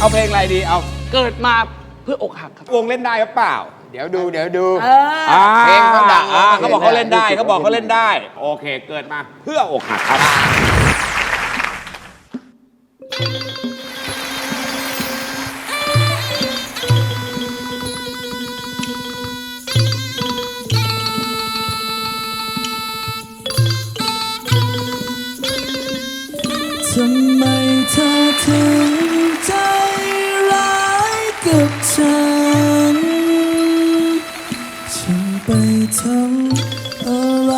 เอาเพลงอะไรดีเอาเกิดมาเพื่ออกหักครับ วงเล่นได้หรือเปล่า เดี๋ยวดูเดี๋ยวดูอ่าเพลงเขาดังอ่าเขาบอกเขาเล่นได้เขาบอกเขาเล่นได้ โอเคเกิดมาเพื่ออกหักครับ ไปทำอะไร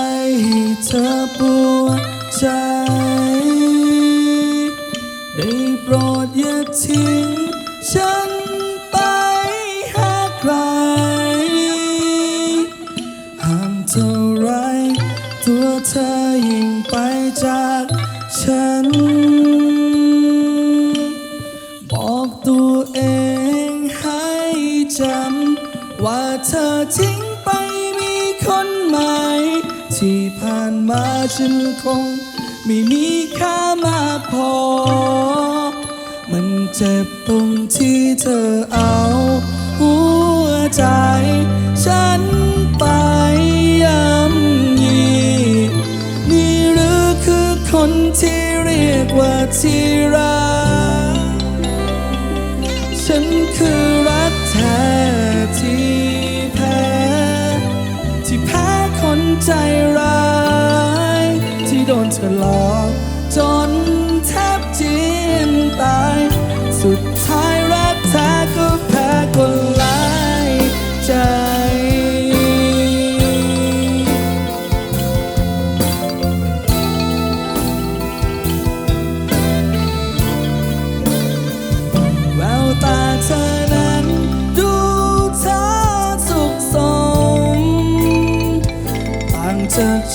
ให้เธอปวดใจ ได้โปรดอย่าทิ้งฉันไปหาใครห้ามเท่าไรตัวเธอยิ่งไปจากฉัน บอกตัวเองให้จำว่าเธอทิ้ง ที่ผ่านมาฉันคง ไม่มีค่ามากพอ มันเจ็บตรงที่เธอเอาหัวใจ ฉันไปย่ำยีนี่หรือคือคนที่เรียกว่าที่รัก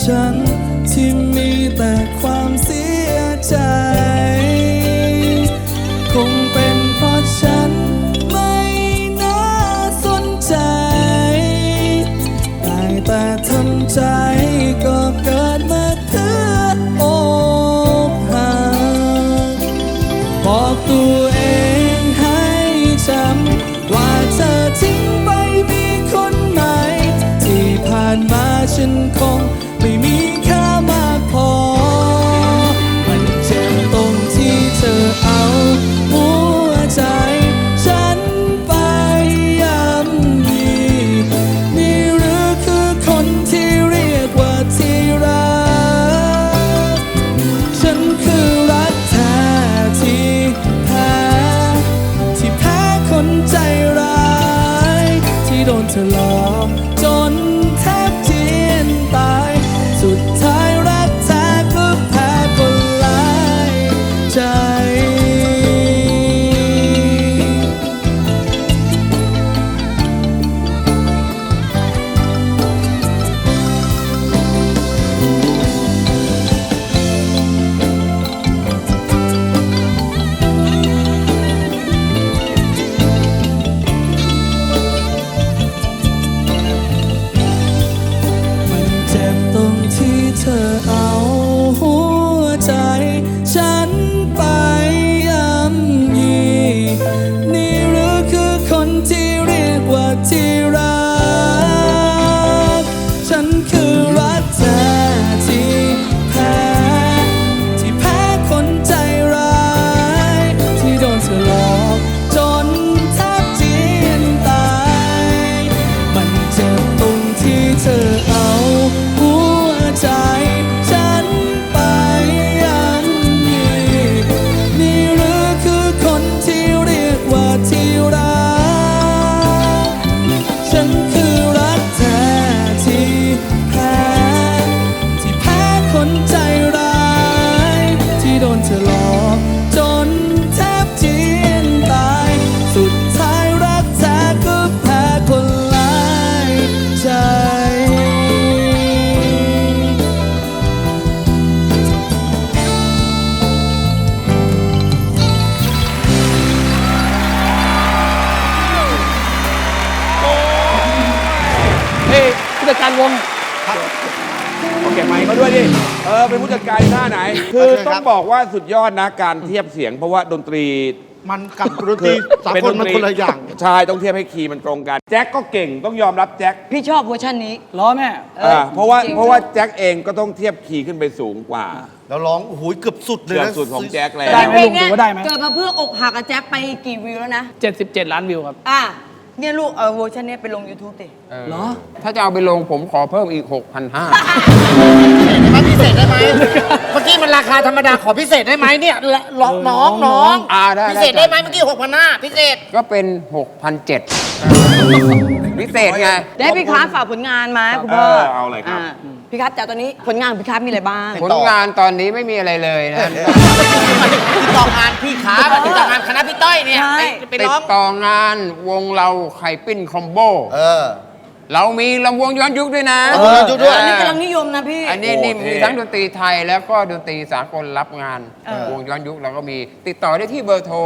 ฉันที่มีแต่ความเสียใจ คงเป็นเพราะฉันไม่น่าสนใจ ได้แต่ทำใจก็เกิดมาเพื่ออกหักบอกตัวเองให้จำว่าเธอทิ้งไปมีคนใหม่ที่ผ่านมาฉันคง ไม่มีค่ามากพอ มันเจ็บตรงที่เธอเอาหัวใจ ฉันไปย่ำยีนี่หรือคือคนที่เรียกว่าที่รัก ฉันคือรักแท้ที่แพ้ที่แพ้คนใจร้าย ที่โดนเธอหลอก ผู้จัดการวงโอเคไหมค์เขาด้วยดิ เออ เป็นผู้จัดการท่าไหน คือต้องบอกว่าสุดยอดนะการเทียบเสียง เพราะว่าดนตรี มันกับดนตรีสากลมันคนละอย่าง ใช่ ต้องเทียบให้คีย์มันตรงกัน แจ็คก็เก่งต้องยอมรับแจ็คพี่ชอบเวอร์ชันนี้ ล้อแม่อออ่าเพราะว่าจงๆเพราะว่าแจ็คเองก็ต้องเทียบคีย์ขึ้นไปสูงกว่าแล้วร้องโอ้โหเกือบสุดเลยเกือบนะสุดของแจ็คแล้ว ได้ไหมเพลลุงงเนี้ถือว่าได้ไหม เกิดมาเพื่ออกหักกับแจ็คไปกี่วิวแล้วนะ 77 ล้านวิวครับ อะ เนี่ยลูกเอาเวอร์ชันเนี้ยไปลง YouTube ดิเหรอ ถ้าจะเอาไปลงผมขอเพิ่มอีก 6,500 มันพิเศษได้ไหม เมื่อกี้มันราคาธรรมดาขอพิเศษได้ไหมเนี่ยน้องน้องน้องอ่าได้ พิเศษได้ไหมเมื่อกี้หกพันห้าพิเศษ ก็เป็น 6,700พิเศษไง ได้พี่คัสฝากผลงานมาคุณพ่อเออเอาเลยครับาพี่คัสจากตอนนี้ผลงานของพี่คัสมีอะไรบ้าง ผลงานตอนนี้ไม่มีอะไรเลยนะ ติดต่องานพี่ขาติดต่องาน คณะพี่ต้อยเนี่ยใช่ไปไปติร้ดอง ต่องานวงเราไข่ปิ้นคอมโบ เออ เรามีลำวงย้อนยุคด้วยนะลำวงย้อนยุคด้วย อันนี้กำลังนิยมนะพี่ อันนี้นี่โอ้เท่มีทั้งดนตรีไทยแล้วก็ดนตรีสากลรับงาน เออ วงย้อนยุคเราก็มีติดต่อได้ที่เบอร์โทร 063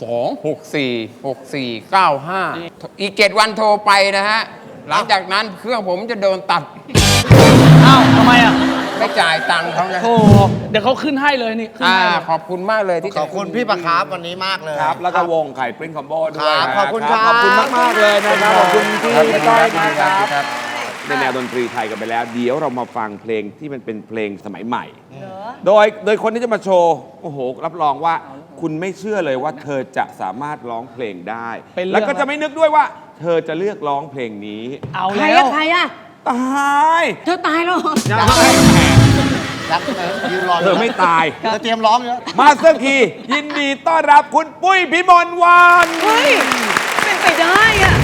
264 6495 อีก7วันโทรไปนะฮะ หลังจากนั้นเครื่องผมจะโดนตัด ตังค์เขานะโอ้เดี๋ยวเขาขึ้นให้เลยนี่ขึ้นอ่าให้เลยขอบคุณมากเลยที่ขอบคุณพี่ปะคาร์ฟวันนี้มากเลย ครับ แล้วก็วงไข่ปริ้นคอมโบด้วยครับนะขอบคุณครับ ขอบคุณมากมากๆเลยนะครับ ขอบคุณที่ครับต้อยมากคครัรับบในแนวดนตรีไทยกันไปแล้ว เดี๋ยวเรามาฟังเพลงที่มันเป็นเพลงสมัยใหม่ โดยโดยคนที่จะมาโชว์ โอ้โห รับรองว่าคุณไม่เชื่อเลยว่าเธอจะสามารถร้องเพลงได้ เป็นเรื่อง แล้วก็จะไม่นึกด้วยว่า เธอจะเลือกร้องเพลงนี้ เอาใครแล้อะว ใครอะตาย เธอตายแล้วเหรอ รักเออยืนรอเธอไม่ตาย เธอเตรียมร้องเยอะมาสเตอร์คีย์ยินดีต้อนรับคุณปุ้ยพิมลวัน เฮ้ย เป็นไปได้อะ